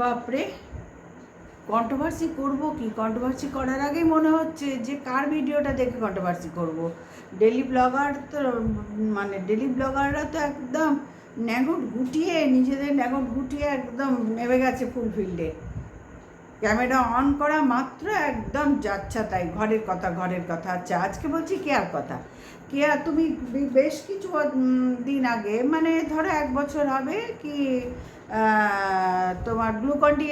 বাপরে কন্ট্রোভার্সি করব কি? কন্ট্রোভার্সি করার আগেই মনে হচ্ছে যে কার ভিডিওটা দেখে কন্ট্রোভার্সি করব? ডেলি ব্লগার তো মানে ডেলি ব্লগাররা তো একদম ন্যাগট গুটিয়ে, নিজেদের ন্যাগট গুটিয়ে একদম নেমে গেছে ফুল ফিল্ডে ক্যামেরা অন করা মাত্র একদম যাচ্ছা তাই, ঘরের কথা ঘরের কথা আচ্ছা আজকে বলছি কেয়ার কথা। কেয়া, তুমি বেশ কিছু দিন আগে মানে ধরো এক বছর হবে কি তোমার গ্লুকন্ডি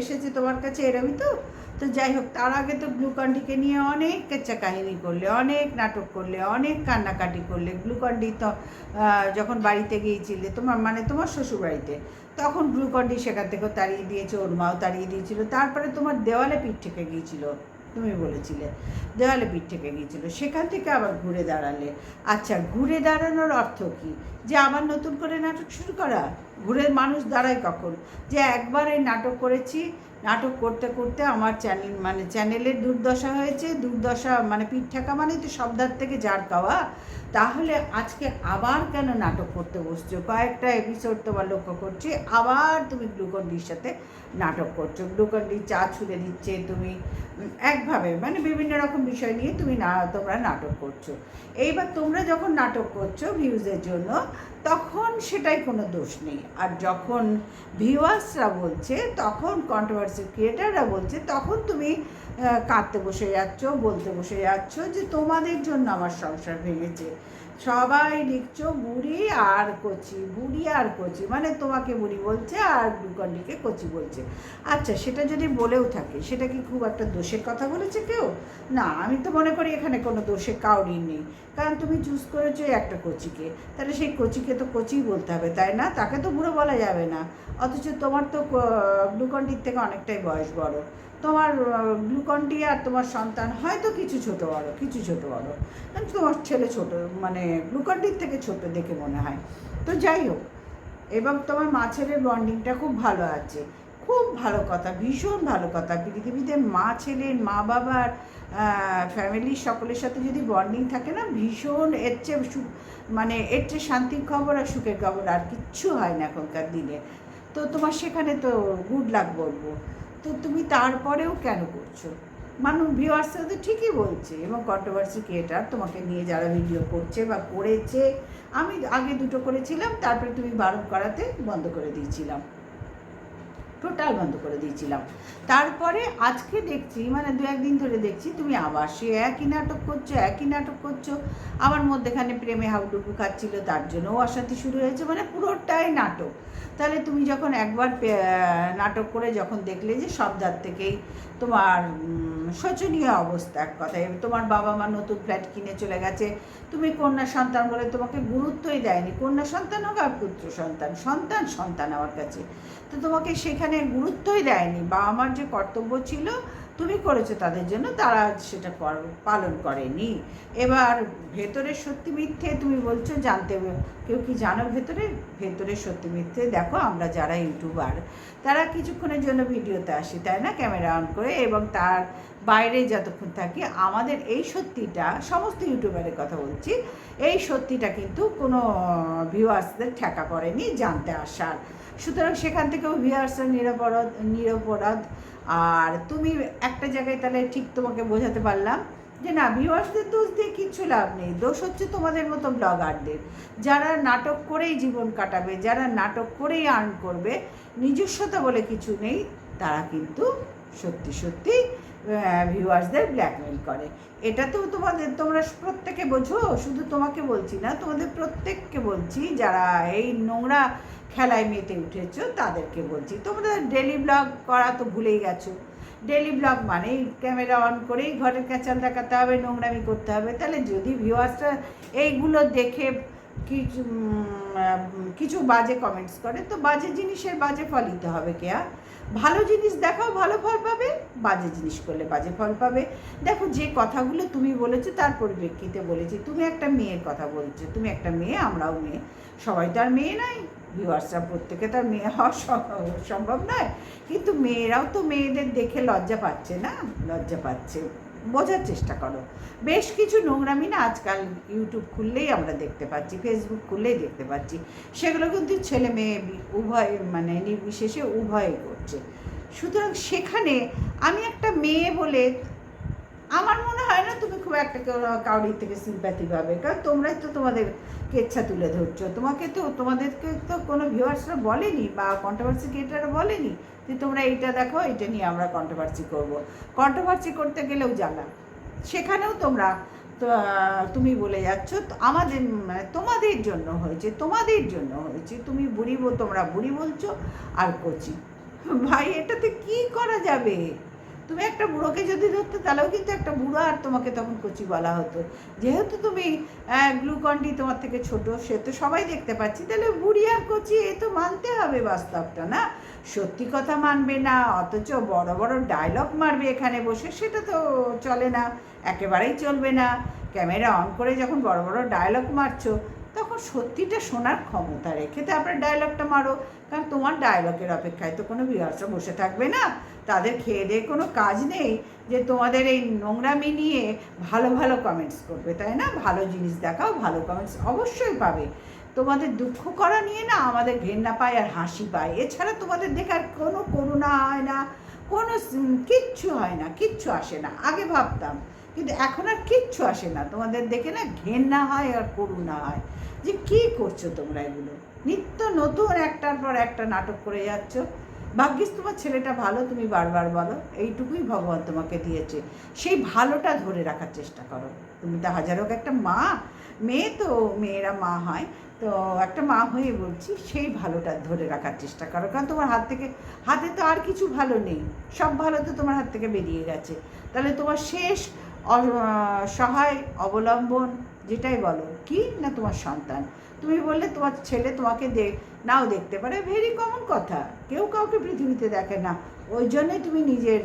এসেছে তোমার কাছে এরমই তো? তো যাই হোক, তার আগে তো গ্লুকন্ডিকে নিয়ে অনেক কেচ্চা কাহিনী করলে, অনেক নাটক করলে, অনেক কান্নাকাটি করলে, গ্লুকন্ডি তো যখন বাড়িতে গিয়েছিলে, তোমার মানে তোমার শ্বশুর বাড়িতে তখন গ্লুকন্ডি সেখান থেকেও তাড়িয়ে দিয়েছে, ওর মাও তাড়িয়ে দিয়েছিল, তারপরে তোমার দেওয়ালে পিঠ থেকে গিয়েছিল, তুমি বলেছিলে, দেওয়ালে পিঠ থেকে গিয়েছিল, সেখান থেকে আবার ঘুরে দাঁড়ালে। আচ্ছা ঘুরে দাঁড়ানোর অর্থ কি? যে আবার নতুন করে নাটক শুরু করা? ঘুরে মানুষ দাঁড়ায় কখন। যে একবার এই নাটক করেছি নাটক করতে করতে আমার চ্যানেল মানে চ্যানেলের দুর্দশা হয়েছে। দুর্দশা মানে পিঠ ঠেকা মানে তো শব্দার থেকে জার খাওয়া তাহলে আজকে আবার কেন নাটক করতে বসছো? কয়েকটা এপিসোড তোমার লক্ষ্য করছি। আবার তুমি গ্লুকন্ডির সাথে নাটক করছ। গ্লুকন্ডি চা ছুড়ে দিচ্ছে তুমি। একভাবে মানে বিভিন্ন রকম বিষয় নিয়ে তুমি না, তোমরা নাটক করছ। এইবার তোমরা যখন নাটক করছ ভিউজের জন্য, তখন সেটাই কোনো দোষ নেই। আর যখন ভিউয়ার্সরা বলছে, তখন কন্ট্রোভার্সি ক্রিয়েটাররা বলছে, তখন তুমি কাঁদতে বসে যাচ্ছ, বলতে বসে যাচ্ছ যে তোমাদের জন্য আমার সংসার ভেঙেছে। সবাই লিখছো, বুড়ি আর কচি, বুড়ি আর কচি। মানে তোমাকে বুড়ি বলছে আর গ্লুকন্ডিকে কচি বলছে। আচ্ছা সেটা যদি বলেও থাকে, সেটা কি খুব একটা দোষের কথা বলেছে কেউ? না, আমি তো মনে করি এখানে কোনো দোষে কাউরি নেই। কারণ তুমি চুজ করেছ একটা কচিকে। তাহলে সেই কচিকে তো কচিই বলতে হবে, তাই না? তাকে তো বুড়ো বলা যাবে না। অথচ তোমার তো গ্লুকন্ডির থেকে অনেকটাই বয়স বড়। তোমার গ্লুকন্ডি আর তোমার সন্তান হয়তো কিছু ছোট বড়, কিছু ছোট বড়। তোমার ছেলে ছোট মানে গ্লুকন্ডির থেকে ছোট দেখে মনে হয়। তো যাই হোক, এবং তোমার মা ছেলের বন্ডিংটা খুব ভালো আছে। খুব ভালো কথা, ভীষণ ভালো কথা। পৃথিবীতে মা ছেলের মা বাবার ফ্যামিলির সকলের সাথে যদি বন্ডিং থাকে না, ভীষণ এর চেয়ে সু মানে এর চেয়ে শান্তির খবর আর সুখের খবর আর কিচ্ছু হয় না এখনকার দিনে। তো তোমার সেখানে তো গুড লাক বলব। তো তুমি তারপরেও কেন করছ? মানুষ ভিউয়ার্সরা তো ঠিকই বলছে, এবং কন্ট্রোভার্সি ক্রিয়েটার তোমাকে নিয়ে যারা ভিডিও করছে বা করেছে, আমি আগে দুটো করেছিলাম, তারপরে তুমি বারণ করাতে বন্ধ করে দিয়েছিলাম। টোটাল বন্ধ করে দিয়েছিলাম। তারপরে আজকে দেখছি মানে দু একদিন ধরে দেখছি, তুমি আবার সে একই নাটক করছ, একই নাটক করছ। আমার মধ্যেখানে প্রেমে হাউডুবু খাচ্ছিল, তার জন্যও অশান্তি শুরু হয়েছে মানে পুরোটাই নাটক। তাহলে তুমি যখন একবার নাটক করে যখন দেখলে যে সব দাঁত থেকেই তোমার শোচনীয় অবস্থা এক কথায়। তোমার বাবা মা নতুন ফ্ল্যাট কিনে চলে গেছে, তুমি কন্যা সন্তান বলে তোমাকে গুরুত্বই দেয়নি। কন্যা সন্তান হোক আর পুত্র সন্তান সন্তান সন্তান আমার কাছে। তো তোমাকে সেখানে গুরুত্বই দেয়নি। বাবা মার যে কর্তব্য ছিল তুমি করেছ তাদের জন্য, তারা সেটা পালন করেনি। এবার ভেতরে সত্যি মিথ্যে তুমি বলছো, জানতে কেউ কি জানো ভেতরে? ভেতরে সত্যি মিথ্যে। দেখো আমরা যারা ইউটিউবার, তারা কিছুক্ষণের জন্য ভিডিওতে আসি, তাই না? ক্যামেরা অন করে এবং তার বাইরে যতক্ষণ থাকি, আমাদের এই সত্যিটা, সমস্ত ইউটিউবারের কথা বলছি, এই সত্যিটা কিন্তু কোনো ভিউয়ার্সদের ঠেকা পড়েনি জানতে, আসার। সুতরাং সেখান থেকেও ভিউয়ার্সরা নিরপরাধ নিরপরাধ আর তুমি একটা জায়গায় তাহলে ঠিক তোমাকে বোঝাতে পারলাম যে না ভিউয়ার্সদের দোষ দিয়ে কিচ্ছু লাভ নেই। দোষ হচ্ছে তোমাদের মতো ব্লগারদের যারা নাটক করেই জীবন কাটাবে, যারা নাটক করেই আর্ন করবে, নিজস্বতা বলে কিছু নেই, তারা কিন্তু সত্যি সত্যি ভিউয়ার্সদের ব্ল্যাকমেল করে। এটা তো তোমাদের, তোমরা প্রত্যেকে বোঝো, শুধু তোমাকে বলছি না, তোমাদের প্রত্যেককে বলছি, যারা এই নোংরা খেলায় মেতে উঠেছ, তাদেরকে বলছি, তোমরা ডেলি ব্লগ করা তো ভুলেই গেছো। ডেলি ব্লগ মানেই ক্যামেরা অন করেই ঘরের ক্যাচাল দেখাতে হবে, নোংরামি করতে হবে। তাহলে যদি ভিউয়ার্সরা এইগুলো দেখে কিছু কিছু বাজে কমেন্টস করে, তো বাজে জিনিসের বাজে ফল হবে কেয়া ভালো জিনিস দেখাও, ভালো ফল পাবে, বাজে জিনিস করলে বাজে ফল পাবে। দেখো, যে কথাগুলো তুমি বলেছ তার পরিপ্রেক্ষিতে বলেছি। তুমি একটা মেয়ের কথা বলছো, তুমি একটা মেয়ে, আমরাও মেয়ে। সবাই তো আর মেয়ে নাই। ভিউয়ার্সরা প্রত্যেকে তার মেয়ে হওয়া সম্ভব নয়। কিন্তু মেয়েরাও তো মেয়েদের দেখে লজ্জা পাচ্ছে না? লজ্জা পাচ্ছে। বোঝার চেষ্টা করো। বেশ কিছু নোংরামি না আজকাল ইউটিউব খুললেই আমরা দেখতে পাচ্ছি ফেসবুক খুললেই দেখতে পাচ্ছি। সেগুলো কিন্তু ছেলে মেয়ে উভয় মানে নির্বিশেষে উভয়ে হচ্ছে। সুতরাং সেখানে আমি একটা মেয়ে বলে আমার মনে হয় না তুমি খুব একটা কেউ- কাউরির থেকে সিম্প্যাথি পাবে। কারণ তোমরাই তো তোমাদের কেচ্ছা তুলে ধরছো। তোমাকে তো, তোমাদেরকে তো কোনো ভিউয়ার্সরা বলেনি বা কন্ট্রোভার্সি ক্রিয়েটাররা বলেনি যে তোমরা এইটা দেখো এটা নিয়ে আমরা কন্ট্রোভার্সি করব। কন্ট্রোভার্সি করতে গেলেও জ্বালা সেখানেও তোমরা তুমি বলে যাচ্ছ, আমাদের মানে তোমাদের জন্য হয়েছে, তোমাদের জন্য হয়েছে। তুমি বুড়ি তোমরা বুড়ি বলছো, আর কচি ভাই, এটাতে কি করা যাবে? তুমি একটা বুড়োকে যদি ধরতে, তাহলেও কিন্তু একটা বুড়ো আর তোমাকে তখন কচি বলা হতো। যেহেতু তুমি গ্লুকন্ডি তোমার থেকে ছোট, সে তো সবাই দেখতে পাচ্ছি। তাহলে বুড়ি আর কচি, এ তো মানতে হবে বাস্তবটা, না? সত্যি কথা মানবে না, অথচ বড় বড় ডায়লগ মারবে এখানে বসে, সেটা তো চলে না, একেবারেই চলবে না। ক্যামেরা অন করে যখন বড় বড় ডায়লগ মারছো তখন সত্যিটা শোনার ক্ষমতা রেখে তারপরে ডায়লগটা মারো। কারণ তোমার ডায়লগের অপেক্ষায় তো কোনো ভিউয়ার্সরা বসে থাকবে না। তাদের খেয়ে দিয়ে কোনো কাজ নেই যে তোমাদের এই নোংরামি নিয়ে ভালো ভালো কমেন্টস করবে, তাই না? ভালো জিনিস দেখাও, ভালো কমেন্টস অবশ্যই পাবে। তোমাদের দুঃখ করা নিয়ে না আমাদের ঘেন্না পায় আর হাসি পায়। এছাড়া তোমাদের দেখার কোনো করুণা হয় না, কোনো কিচ্ছু হয় না, কিচ্ছু আসে না। আগে ভাবতাম কিন্তু এখন আর কিচ্ছু আসে না। তোমাদের দেখে না ঘেন্না হয় আর করুণা হয়। যে কি করছ তোমরা এগুলো? নিত্য নতুন একটার পর একটা নাটক করে যাচ্ছ। ভাগ্যিস তোমার ছেলেটা ভালো, তুমি বারবার বলো। এইটুকুই ভগবান তোমাকে দিয়েছে। সেই ভালোটা ধরে রাখার চেষ্টা করো। তুমি তো হাজার হোক একটা মা, মেয়ে তো মেয়েরা মা হয়। তো একটা মা হয়ে বলছি, সেই ভালোটা ধরে রাখার চেষ্টা করো। কারণ তোমার হাত থেকে, হাতে তো আর কিছু ভালো নেই। সব ভালো তো তোমার হাত থেকে বেরিয়ে গেছে। তাহলে তোমার শেষ সহায়, অবলম্বন, যেটাই বলো। কি? না তোমার সন্তান। তুমি বললে তোমার ছেলে তোমাকে দে, নাও দেখতে পারে। ভেরি কমন কথা। কেউ কাউকে পৃথিবীতে দেখে না। ওই জন্যই তুমি নিজের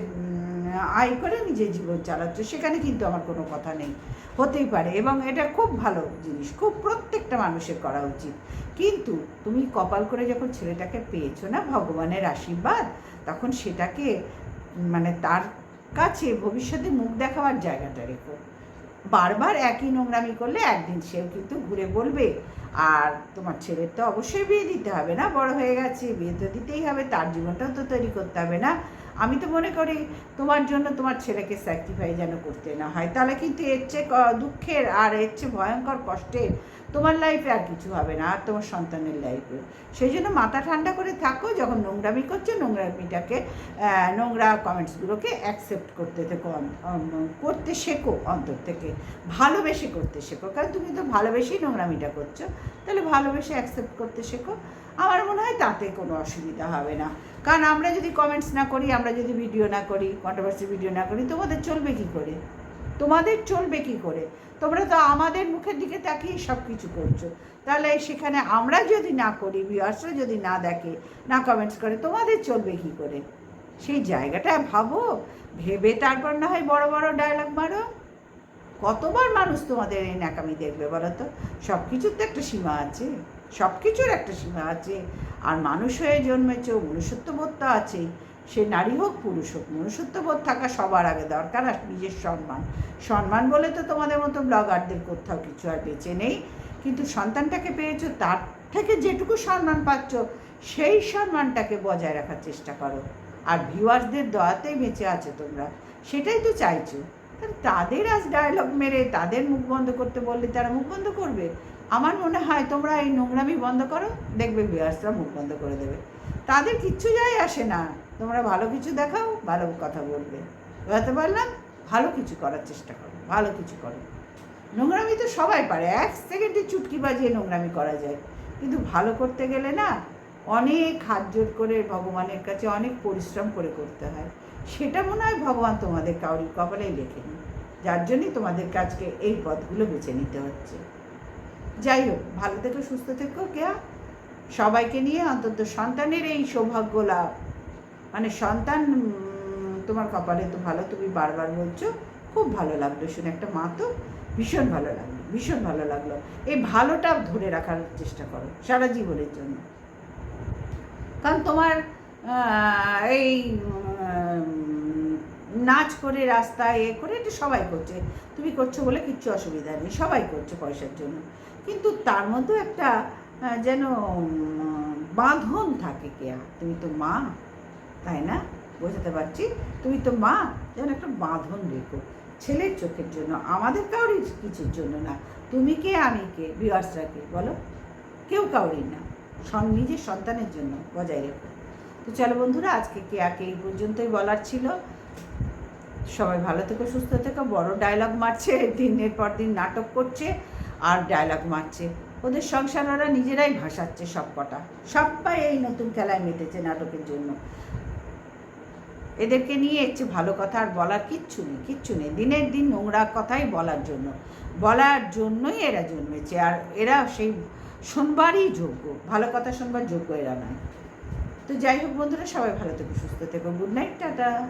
আয় করে নিজের জীবন চালাচ্ছ। সেখানে কিন্তু আমার কোনো কথা নেই। হতেই পারে। এবং এটা খুব ভালো জিনিস। খুব প্রত্যেকটা মানুষের করা উচিত। কিন্তু তুমি কপাল করে যখন ছেলেটাকে পেয়েছ না, ভগবানের আশীর্বাদ, তখন সেটাকে মানে তার কাছে ভবিষ্যতে মুখ দেখাবার জায়গাটা রেখো বারবার একই নোংরামি করলে একদিন সেও কিন্তু ঘুরে বলবে, আর তোমার ছেলের তো অবশ্যই বিয়ে দিতে হবে না, বড় হয়ে গেছে, বিয়ে তো দিতেই হবে, তার জীবনটাও তো তৈরি করতে হবে না। আমি তো মনে করি তোমার জন্য তোমার ছেলেকে স্যাক্রিফাই যেন করতে না হয়। তাহলে কিন্তু এর চেয়ে দুঃখের আর এর চেয়ে ভয়ঙ্কর কষ্টের তোমার লাইফে আর কিছু হবে না, আর তোমার সন্তানের লাইফে সেই জন্য মাথা ঠান্ডা করে থাকো, যখন নোংরামি করছ, নোংরামিটাকে নোংরা কমেন্টসগুলোকে অ্যাকসেপ্ট করতে থেকো করতে শেখো অন্তর থেকে। ভালোবেসে করতে শেখো, কারণ তুমি তো ভালোবেসেই নোংরামিটা করছ। তাহলে ভালোবেসে অ্যাকসেপ্ট করতে শেখো। আমার মনে হয় তাতে কোনো অসুবিধা হবে না। কারণ আমরা যদি কমেন্টস না করি, আমরা যদি ভিডিও না করি কন্ট্রোভার্সি ভিডিও না করি, তোমাদের চলবে কী করে? তোমাদের চলবে কি করে? তোমরা তো আমাদের মুখের দিকে তাকিয়ে সব কিছু করছ। তাহলে সেখানে আমরা যদি না করি ভিউয়ার্সরা যদি না দেখে, না কমেন্টস করে, তোমাদের চলবে কি করে? সেই জায়গাটা ভাবো। ভেবে তারপর না হয় বড় বড় ডায়লগ মারো। কতবার মানুষ তোমাদের এই ন্যাকামি দেখবে বলো তো? সব কিছুর তো একটা সীমা আছে। সব কিছুর একটা সীমা আছে। আর মানুষ হয়ে জন্মেছে, মনুষ্যত্ববোধ তো আছেই। সে নারী হোক, পুরুষ হোক, মনুষ্যত্ববোধ থাকা সবার আগে দরকার, আর নিজের সম্মান। সম্মান বলে তো তোমাদের মতো ব্লগারদের কোথাও কিছু আর বেঁচে নেই। কিন্তু সন্তানটাকে পেয়েছ, তার থেকে যেটুকু সম্মান পাচ্ছ, সেই সম্মানটাকে বজায় রাখার চেষ্টা করো। আর ভিউয়ার্সদের দয়াতেই বেঁচে আছো তোমরা। সেটাই তো চাইছো। তাদের আজ ডায়লগ মেরে তাদের মুখ বন্ধ করতে বললে তারা মুখ বন্ধ করবে? আমার মনে হয় তোমরা এই নোংরামি বন্ধ করো, দেখবে ভিউয়ার্সরা মুখ বন্ধ করে দেবে। তাদের কিচ্ছু যায় আসে না। তোমরা ভালো কিছু দেখাও, ভালো কথা বলবে। বুঝতে পারলাম ভালো কিছু করার চেষ্টা করো, ভালো কিছু করো। নোংরামি তো সবাই পারে, এক সেকেন্ডে চুটকি বাজিয়ে নোংরামি করা যায়। কিন্তু ভালো করতে গেলে না, অনেক হাত জোর করে ভগবানের কাছে অনেক পরিশ্রম করে করতে হয়। সেটা মনে হয় ভগবান তোমাদের কাউরির কপালেই লেখেনি। যার জন্যই তোমাদের কাজকে এই পথগুলো বেছে নিতে হচ্ছে। যাই হোক, ভালো থেকো, সুস্থ থেকো কেয়া সবাইকে নিয়ে অন্তত সন্তানের এই সৌভাগ্য লাভ। মানে সন্তান তোমার কপালে তো ভালো, তুমি বারবার বলছো, খুব ভালো লাগল শুনে। একটা মা তো ভীষণ ভালো লাগল, ভীষণ ভালো লাগল। এই ভালোটা ধরে রাখার চেষ্টা করো, সারা জীবনের জন্য। কারণ তোমার এই নাচ করে রাস্তায় এ করে এটা সবাই করছে। তুমি করছ বলে কিচ্ছু অসুবিধা নেই, সবাই করছে পয়সার জন্য। কিন্তু তার মধ্যে একটা যেন, বাঁধন থাকে কেয়া তুমি তো মা, তাই না? বোঝাতে পারছি? তুমি তো মা, যেন একটা বাঁধন রেখো। ছেলের চোখের জন্য, আমাদের কাউরির কিছুর জন্য না। তুমি কে, আমি কে? বিয়ার্সরা কে? বলো। কেউ কাউরি না। নিজের সন্তানের জন্য বজায় রেখো। তো চলো বন্ধুরা, আজকে কে এই পর্যন্তই বলার ছিল। সবাই ভালো থেকো, সুস্থ থেকো। বড় ডায়লগ মারছে, দিনের পর দিন নাটক করছে। আর ডায়লগ মারছে। ওদের সংসার ওরা নিজেরাই ভাসাচ্ছে সব কটা সবাই এই নতুন খেলায় মেতেছে নাটকের জন্য। এদেরকে নিয়ে একটু ভালো কথা আর বলার কিচ্ছু নেই কিচ্ছু নেই। দিনের দিন নোংরা কথাই বলার জন্য। বলার জন্যই এরা জন্মেছে আর এরা সেই শোনবারই যোগ্য। ভালো কথা শোনবার যোগ্য এরা নয়। তো যাই হোক বন্ধুরা, সবাই ভালো থেকো, সুস্থ থেকো। Good night, tata.